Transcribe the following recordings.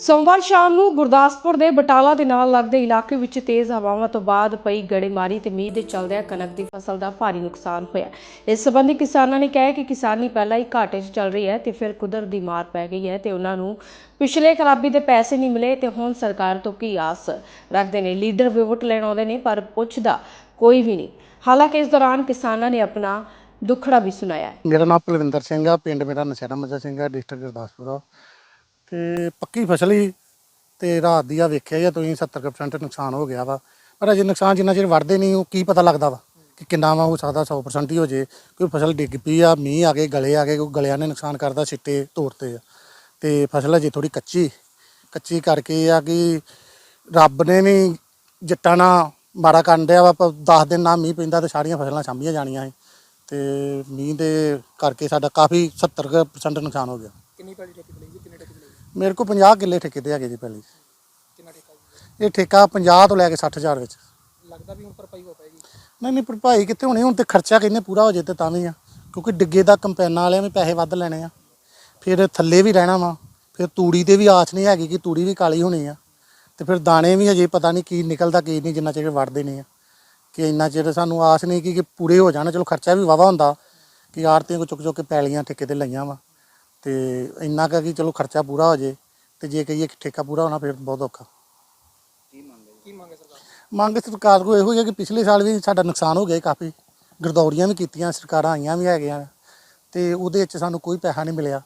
ਸੋਮਵਾਰ ਸ਼ਾਮ ਨੂੰ ਗੁਰਦਾਸਪੁਰ ਦੇ ਬਟਾਲਾ ਦੇ ਨਾਲ ਲੱਗਦੇ ਇਲਾਕੇ ਵਿੱਚ ਤੇਜ਼ ਹਵਾਵਾਂ ਤੋਂ ਬਾਅਦ ਪਈ ਗੜੇਮਾਰੀ ਤੇ ਮੀਂਹ ਦੇ ਚਲਦਿਆਂ ਕਣਕ ਦੀ ਫਸਲ ਦਾ ਭਾਰੀ ਨੁਕਸਾਨ ਹੋਇਆ। ਇਸ ਸੰਬੰਧੀ ਕਿਸਾਨਾਂ ਨੇ ਕਿਹਾ ਕਿ ਕਿਸਾਨੀ ਪਹਿਲਾਂ ਹੀ ਘਾਟੇ 'ਚ ਚੱਲ ਰਹੀ ਹੈ ਤੇ ਫਿਰ ਕੁਦਰਤ ਦੀ ਮਾਰ ਪੈ ਗਈ ਹੈ ਤੇ ਉਹਨਾਂ ਨੂੰ ਪਿਛਲੇ ਖਰਾਬੀ ਦੇ ਪੈਸੇ ਨਹੀਂ ਮਿਲੇ ਤੇ ਹੁਣ ਸਰਕਾਰ ਤੋਂ ਕੀ ਆਸ ਰੱਖਦੇ ਨੇ? ਲੀਡਰ ਵੀ ਵੋਟ ਲੈਣ ਆਉਂਦੇ ਨੇ ਪਰ ਪੁੱਛਦਾ ਕੋਈ ਵੀ ਨਹੀਂ। ਹਾਲਾਂਕਿ ਇਸ ਦੌਰਾਨ ਕਿਸਾਨਾਂ ਨੇ ਆਪਣਾ ਦੁੱਖੜਾ ਵੀ ਸੁਣਾਇਆ ਮੇਰਾ ਨਾਮ ਕੁਲਵਿੰਦਰ ਸਿੰਘ ਆ, ਪਿੰਡ ਮੇਰਾ ਨਸ਼ਹਿਰਾ ਮੱਜਾ ਸਿੰਘ ਆ, ਡਿਸਟ੍ਰਿਕਟ ਗੁਰਦਾਸਪੁਰ ਆ। ਤੇ ਪੱਕੀ ਫਸਲ ਹੀ ਤੇ ਰਾਤ ਦੀ ਆ ਵੇਖਿਆ ਜਾਂ ਤੁਸੀਂ 70% ਨੁਕਸਾਨ ਹੋ ਗਿਆ ਵਾ। ਪਰ ਅਜੇ ਨੁਕਸਾਨ ਜਿੰਨਾ ਚਿਰ ਵੜਦੇ ਨਹੀਂ, ਉਹ ਕੀ ਪਤਾ ਲੱਗਦਾ ਵਾ ਕਿ ਕਿੰਨਾ ਵਾ, ਹੋ ਸਕਦਾ 100% ਹੀ ਹੋ ਜੇ। ਕੋਈ ਫਸਲ ਡਿੱਗ ਪਈ ਆ, ਮੀਂਹ ਆ ਗਏ, ਗਲੇ ਆ ਗਏ, ਕੋਈ ਗਲਿਆਂ ਨੇ ਨੁਕਸਾਨ ਕਰਦਾ ਛਿੱਟੇ ਤੋੜਤੇ ਆ। ਤੇ ਫਸਲ ਅਜੇ ਥੋੜੀ ਕੱਚੀ ਕੱਚੀ ਕਰਕੇ ਆ ਕਿ ਰੱਬ ਨੇ ਵੀ ਜੱਟਾਂ ਨਾਲ ਮਾਰਾ ਕਰਨ ਡਿਆ ਵਾ, ਪਰ 10 ਦਿਨ ਨਾ ਮੀਂਹ ਪੈਂਦਾ ਤੇ ਸਾਰੀਆਂ ਫਸਲਾਂ ਛਾਂਭੀਆਂ ਜਾਣੀਆਂ ਸੀ। ਤੇ ਮੀਂਹ ਦੇ ਕਰਕੇ ਸਾਡਾ ਕਾਫੀ 70% ਨੁਕਸਾਨ ਹੋ ਗਿਆ। ਕਿੰਨੀ ਪੈਲੀ ਠੇਕੇ ਤੇ ਲਈ ਜੀ ਮੇਰੇ ਕੋਲ 50 ਕਿੱਲੇ ਠੇਕੇ ਤੇ ਹੈਗੇ ਜੀ ਪਹਿਲੀ। ਕਿੰਨਾ ਠੇਕਾ ਜੀ ਇਹ ਠੇਕਾ 50 ਤੋਂ ਲੈ ਕੇ 60000 ਵਿੱਚ। ਲੱਗਦਾ ਵੀ ਹੁਣ ਭਰਪਾਈ ਹੋ ਪਾਏਗੀ। ਨਹੀਂ ਨਹੀਂ ਭਰਪਾਈ ਕਿੱਥੇ ਹੋਣੀ? ਹੁਣ ਤੇ ਖਰਚਾ ਕਿੰਨੇ ਪੂਰਾ ਹੋ ਜੇ ਤੇ ਤਾਂ ਵੀ ਆ। ਕਿਉਂਕਿ ਡਿੱਗੇ ਦਾ ਕੰਪੈਨਾਂ ਵਾਲਿਆਂ ਵੀ ਪੈਸੇ ਵੱਧ ਲੈਣੇ ਆ। ਫਿਰ ਥੱਲੇ ਵੀ ਰਹਿਣਾ ਵਾ। ਫਿਰ ਤੂੜੀ ਤੇ ਵੀ ਆਸ ਨਹੀਂ ਹੈਗੀ ਕਿ ਤੂੜੀ ਵੀ ਕਾਲੀ ਹੋਣੀ ਆ। ਤੇ ਫਿਰ ਦਾਣੇ ਵੀ ਹਜੇ ਪਤਾ ਨਹੀਂ ਕੀ ਨਿਕਲਦਾ ਕੀ ਨਹੀਂ ਜਿੰਨਾ ਚਿਰ ਵੜਦੇ ਨਹੀਂ ਆ। ਕਿ ਇੰਨਾ ਚਿਰ ਸਾਨੂੰ ਆਸ ਨਹੀਂ ਕਿ ਕਿ ਪੂਰੇ ਹੋ ਜਾਣ। ਚਲੋ ਖਰਚਾ ਵੀ ਵਾਵਾ ਹੁੰਦਾ। ਕਿ ਆੜਤੀਆਂ ਕੋ ਚੁੱਕ ਚੁੱਕ ਕੇ ਪੈਲੀਆਂ ਠੇਕੇ ਤੇ ਲਈਆਂ ਵਾ। ਤੇ ਇੰਨਾ ਕੁ ਕਿ ਚਲੋ ਖਰਚਾ ਪੂਰਾ ਹੋ ਜੇ ਤੇ ਜੇ ਕਹੀਏ ਕਿ ਠੇਕਾ ਪੂਰਾ ਹੋਣਾ ਫਿਰ ਬਹੁਤ ਔਖਾ। ਕੀ ਮੰਗੇ ਸਰਕਾਰ ਮੰਗ ਸਰਕਾਰ ਕੋਲ ਇਹੋ ਹੀ ਹੈ ਕਿ ਪਿਛਲੇ ਸਾਲ ਵੀ ਸਾਡਾ ਨੁਕਸਾਨ ਹੋ ਗਿਆ ਕਾਫੀ ਗਰਦੌਰੀਆਂ ਵੀ ਕੀਤੀਆਂ ਸਰਕਾਰਾਂ ਆਈਆਂ ਵੀ ਹੈਗੀਆਂ ਤੇ ਉਹਦੇ ਵਿੱਚ ਸਾਨੂੰ ਕੋਈ ਪੈਸਾ ਨਹੀਂ ਮਿਲਿਆ।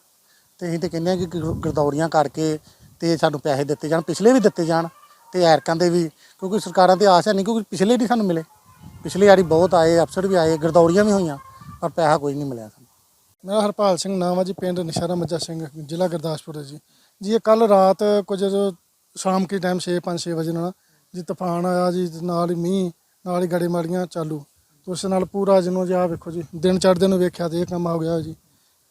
ਤੇ ਅਸੀਂ ਤੇ ਕਹਿੰਦੇ ਹਾਂ ਕਿ ਗਰ- ਗਰਦੌਰੀਆਂ ਕਰਕੇ ਤੇ ਸਾਨੂੰ ਪੈਸੇ ਦਿੱਤੇ ਜਾਣ ਪਿਛਲੇ ਵੀ ਦਿੱਤੇ ਜਾਣ ਤੇ ਐਰਕਾਂ ਦੇ ਵੀ ਕਿਉਂਕਿ ਸਰਕਾਰਾਂ ਤੇ ਆਸ ਹੈ ਨਹੀਂ ਕਿਉਂਕਿ ਪਿਛਲੇ ਨਹੀਂ ਸਾਨੂੰ ਮਿਲੇ। ਪਿਛਲੇ ਵਾਰੀ ਬਹੁਤ ਆਏ ਅਫਸਰ ਵੀ ਆਏ ਗਰਦੌਰੀਆਂ ਵੀ ਹੋਈਆਂ ਪਰ ਪੈਸਾ ਕੋਈ ਨਹੀਂ ਮਿਲਿਆ ਸਾਨੂੰ। ਮੇਰਾ ਹਰਪਾਲ ਸਿੰਘ ਨਾਮ ਹੈ ਜੀ ਪਿੰਡ ਨਿਸ਼ਾਰਾ ਮੱਜਾ ਸਿੰਘ ਜ਼ਿਲ੍ਹਾ ਗੁਰਦਾਸਪੁਰ ਹੈ ਜੀ। ਜੀ ਇਹ ਕੱਲ ਰਾਤ ਕੁਝ ਜੋ ਸ਼ਾਮ ਕੇ ਟਾਈਮ 6 5 6 ਵਜੇ ਨਾਲ ਜੀ ਤੂਫਾਨ ਆਇਆ ਜੀ ਤੇ ਨਾਲ ਹੀ ਮੀਂਹ ਨਾਲ ਹੀ ਗੜੇਮਾਰੀਆਂ ਚਾਲੂ। ਤੇ ਉਸ ਨਾਲ ਪੂਰਾ ਜਿਹਨੂੰ ਜੀ ਵੇਖੋ ਜੀ ਦਿਨ ਚੜ੍ਹਦੇ ਨੂੰ ਵੇਖਿਆ ਤੇ ਇਹ ਕੰਮ ਹੋ ਗਿਆ ਜੀ।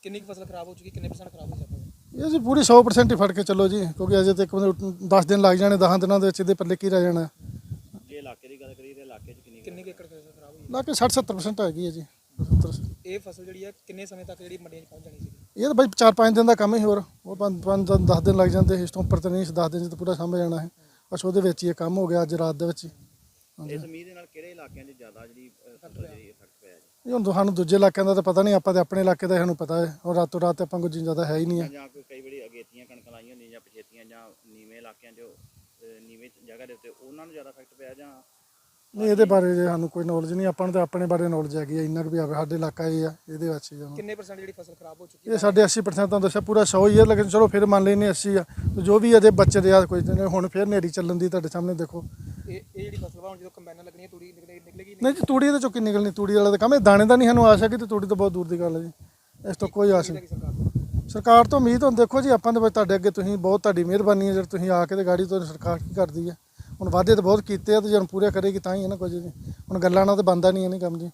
ਕਿੰਨੀ ਕੁ ਫਸਲ ਖਰਾਬ ਹੋ ਚੁੱਕੀ ਕਿੰਨੇ ਪਰਸੈਂਟ ਖਰਾਬ ਹੋ ਸਕਦਾ ਇਹ ਜੀ ਪੂਰੀ 100% ਹੀ ਫੜ ਕੇ ਚੱਲੋ ਜੀ ਕਿਉਂਕਿ ਅਜੇ ਤੱਕ 10 ਦਿਨ ਲੱਗ ਜਾਣੇ 10 ਦਿਨਾਂ ਦੇ ਵਿੱਚ ਇਹਦੇ ਪੱਲੇ ਕੀ ਰਹਿ ਜਾਣਾ। ਕਿੰਨੀ ਕੁ ਏਕੜ ਫਸਲ ਖਰਾਬ ਹੋਈ? ਲਾ ਕੇ 60 70% ਹੈਗੀ ਹੈ ਜੀ। 70 ਇਹ ਫਸਲ ਜਿਹੜੀ ਹੈ ਕਿੰਨੇ ਸਮੇਂ ਤੱਕ ਜਿਹੜੀ ਮੰਡੀਆਂ 'ਚ ਪਹੁੰਚ ਜਾਣੀ ਸੀ ਇਹ ਤਾਂ ਬਾਈ 4-5 ਦਿਨ ਦਾ ਕੰਮ ਹੀ ਹੋਰ ਉਹ 5 10 ਦਿਨ ਲੱਗ ਜਾਂਦੇ ਇਸ ਤੋਂ ਉੱਪਰ ਤਾਂ ਨਹੀਂ 10 ਦਿਨ ਚ ਤਾਂ ਪੂਰਾ ਸਾਂਭ ਜਾਣਾ ਹੈ। ਬਸ ਉਹਦੇ ਵਿੱਚ ਹੀ ਇਹ ਕੰਮ ਹੋ ਗਿਆ ਅੱਜ ਰਾਤ ਦੇ ਵਿੱਚ ਹੀ। ਇਸ ਮੀਂਹ ਦੇ ਨਾਲ ਕਿਹੜੇ ਇਲਾਕਿਆਂ 'ਚ ਜ਼ਿਆਦਾ ਜਿਹੜੀ ਫਸਲ ਜਿਹੜੀ ਇਫੈਕਟ ਪਿਆ ਜੀ? ਇਹ ਹੁਣ ਸਾਨੂੰ ਦੂਜੇ ਇਲਾਕਿਆਂ ਦਾ ਤਾਂ ਪਤਾ ਨਹੀਂ ਆਪਾਂ ਤੇ ਆਪਣੇ ਇਲਾਕੇ ਦਾ ਸਾਨੂੰ ਪਤਾ ਹੈ। ਹੁਣ ਰਾਤੋਂ ਰਾਤ ਆਪਾਂ ਕੋਈ ਜ਼ਿਆਦਾ ਹੈ ਹੀ ਨਹੀਂ ਹੈ ਜਾਂ ਕੋਈ ਕਈ ਵਾਰੀ ਅਗੇਤੀਆਂ ਕਣਕਾਂ ਲਾਈਆਂ ਹੁੰਦੀਆਂ ਜਾਂ ਪਛੇਤੀਆਂ ਜਾਂ ਨੀਵੇਂ ਇਲਾਕਿਆਂ 'ਚ ਨੀਵੇਂ ਜਗ੍ਹਾ ਦੇ ਉੱਤੇ ਉਹਨਾਂ ਨੂੰ ਜ਼ਿਆਦਾ ਇਫੈਕਟ ਪਿਆ ਜਾਂ ਨਹੀਂ ਇਹਦੇ ਬਾਰੇ ਜੇ ਸਾਨੂੰ ਕੋਈ ਨੌਲੇਜ ਨਹੀਂ ਆਪਾਂ ਨੂੰ ਤਾਂ ਆਪਣੇ ਬਾਰੇ ਨੌਲੇਜ ਹੈਗੀ ਹੈ ਇੰਨਾ ਕੁ ਵੀ ਆਵੇ ਸਾਡੇ ਇਲਾਕਾ ਇਹ ਆ ਇਹਦੇ ਵਿੱਚ ਆ। ਹੁਣ। ਕਿੰਨੇ ਪਰਸੈਂਟ ਜਿਹੜੀ ਫਸਲ ਖਰਾਬ ਹੋ ਚੁੱਕੀ ਇਹ ਸਾਡੇ 80% ਤਾਂ ਦੱਸਿਆ ਪੂਰਾ 100 ਹੀ ਹੈ ਲੇਕਿਨ ਚਲੋ ਫਿਰ ਮੰਨ ਲੈਨੇ 80 ਆ। ਤੇ ਜੋ ਵੀ ਇਹਦੇ ਬੱਚੇ ਦੇ ਆ ਕੋਈ ਹੁਣ ਫਿਰ ਨੇਰੀ ਚੱਲਣ ਦੀ ਤੁਹਾਡੇ ਸਾਹਮਣੇ ਦੇਖੋ। ਇਹ ਇਹ ਜਿਹੜੀ ਫਸਲ ਵਾ ਹੁਣ ਜਦੋਂ ਕੰਬਾਈਨਾਂ ਲੱਗਣੀਆਂ ਤੂੜੀ ਨਿਕਲੇ ਨਿਕਲੇਗੀ ਨਹੀਂ? ਜੀ ਤੂੜੀ ਇਹਦੇ ਚੋਂ ਕੀ ਨਿਕਲਣੀ? ਤੂੜੀ ਵਾਲਾ ਤਾਂ ਕੰਮ ਇਹ ਦਾਣੇ ਦਾ ਨਹੀਂ ਸਾਨੂੰ ਆਸ ਹੈ ਕਿ ਤੇ ਤੂੜੀ ਤਾਂ ਬਹੁਤ ਦੂਰ ਦੀ ਗੱਲ ਹੈ ਜੀ। ਇਸ ਤੋਂ ਕੋਈ ਆਸ ਨਹੀਂ। ਸਰਕਾਰ ਤੋਂ। ਤੋਂ ਉਮੀਦ ਹੁਣ ਦੇਖੋ ਜੀ ਆਪਾਂ ਦੇ ਵਿੱਚ ਤੁਹਾਡੇ ਅੱਗੇ ਤੁਸੀਂ ਬਹੁਤ ਤੁਹਾਡੀ ਮਿਹਰਬਾਨੀ ਹੈ ਜੇ ਤੁਸੀਂ ਆ ਕੇ ਤੇ ਗਾੜੀ ਤੋਂ ਸਰਕਾਰ ਕੀ ਕਰਦੀ ਹੈ। ਹੁਣ ਵਾਅਦੇ ਤਾਂ ਬਹੁਤ ਕੀਤੇ ਆ ਤੇ ਜੇ ਹੁਣ ਪੂਰੇ ਕਰੇਗੀ ਤਾਂ ਹੀ ਹੈ ਨਾ ਕੁਝ ਜੀ ਹੁਣ ਗੱਲਾਂ ਨਾਲ ਤਾਂ ਬੰਦਾ ਨਹੀਂ ਹੈ ਨਹੀਂ ਕੰਮ ਜੀ।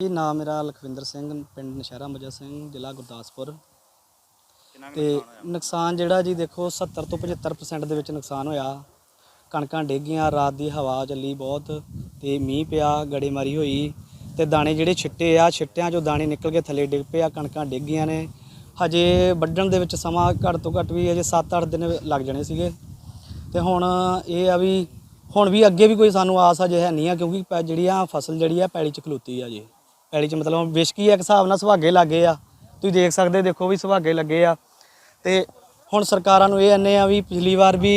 ਜੀ ਨਾਮ ਮੇਰਾ ਲਖਵਿੰਦਰ ਸਿੰਘ ਪਿੰਡ ਨਸ਼ਹਿਰਾ ਮਜਾ ਸਿੰਘ ਜ਼ਿਲ੍ਹਾ ਗੁਰਦਾਸਪੁਰ। ਤੇ ਨੁਕਸਾਨ ਜਿਹੜਾ ਜੀ ਦੇਖੋ 70 ਤੋਂ 75% ਦੇ ਵਿੱਚ ਨੁਕਸਾਨ ਹੋਇਆ। ਕਣਕਾਂ ਡੇਗੀਆਂ ਰਾਤ ਦੀ ਹਵਾ ਚੱਲੀ ਬਹੁਤ ਤੇ ਮੀਂਹ ਪਿਆ ਗੜੇਮਾਰੀ ਹੋਈ। ਤੇ ਦਾਣੇ ਜਿਹੜੇ ਛਿੱਟੇ ਆ ਛਿੱਟਿਆਂ ਚੋਂ ਦਾਣੇ ਨਿਕਲ ਕੇ ਥੱਲੇ ਡਿੱਗ ਪਏ ਆ ਕਣਕਾਂ ਡਿੱਗ ਗਈਆਂ ਨੇ। ਹਜੇ ਵੱਢਣ ਦੇ ਵਿੱਚ ਸਮਾਂ ਘੱਟ ਤੋਂ ਘੱਟ ਵੀ ਅਜੇ 7-8 ਦਿਨ ਲੱਗ ਜਾਣੇ ਸੀਗੇ। ਤੇ ਹੁਣ ਇਹ ਆ ਵੀ ਹੁਣ ਵੀ ਅੱਗੇ ਵੀ ਕੋਈ ਸਾਨੂੰ ਆਸ ਅਜੇ ਹੈ ਨਹੀਂ ਆ ਕਿਉਂਕਿ ਪੈ- ਜਿਹੜੀ ਆ ਫਸਲ ਜਿਹੜੀ ਆ ਪੈਲੀ ਚ ਖਲੋਤੀ ਆ ਜੀ ਪੈਲੀ ਚ ਮਤਲਬ ਵਿਸ਼ਕੀ ਆ ਇੱਕ ਹਿਸਾਬ ਨਾਲ ਸੁਹਾਗੇ ਲੱਗੇ ਆ। ਤੁਸੀਂ ਦੇਖ ਸਕਦੇ ਦੇਖੋ ਵੀ ਸੁਹਾਗੇ ਲੱਗੇ ਆ। ਤੇ ਹੁਣ ਸਰਕਾਰਾਂ ਨੂੰ ਇਹ ਅੰਨੇ ਆ ਵੀ ਪਿਛਲੀ ਵਾਰ ਵੀ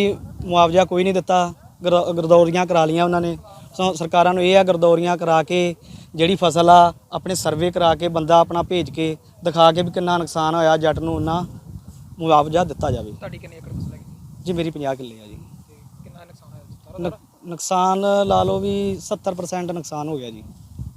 ਮੁਆਵਜ਼ਾ ਕੋਈ ਨਹੀਂ ਦਿੱਤਾ। ਗਰ- ਗਰਦੌਰੀਆਂ ਕਰਾ ਲੀਆਂ ਉਹਨਾਂ ਨੇ। ਸੋ ਸਰਕਾਰਾਂ ਨੂੰ ਇਹ ਆ ਗਰਦੌਰੀਆਂ ਕਰਾ ਕੇ ਜਿਹੜੀ ਫਸਲ ਆ ਆਪਣੇ ਸਰਵੇ ਕਰਾ ਕੇ ਬੰਦਾ ਆਪਣਾ ਭੇਜ ਕੇ ਦਿਖਾ ਕੇ ਵੀ ਕਿੰਨਾ ਨੁਕਸਾਨ ਹੋਇਆ ਜੱਟ ਨੂੰ ਉਹਨਾਂ ਮੁਆਵਜ਼ਾ ਦਿੱਤਾ ਜਾਵੇ। ਤੁਹਾਡੀ ਕਿੰਨੀ ਏਕੜ ਫਸਲ ਹੈਗੀ? ਜੀ ਮੇਰੀ 50 ਕਿੱਲੇ ਆ ਜੀ ਤੇ ਕਿੰਨਾ ਨੁਕਸਾਨ ਹੋਇਆ ਸਾਰਾ ਨੁਕ- ਨੁਕਸਾਨ ਲਾ ਲਓ ਵੀ 70% ਨੁਕਸਾਨ ਹੋ ਗਿਆ ਜੀ।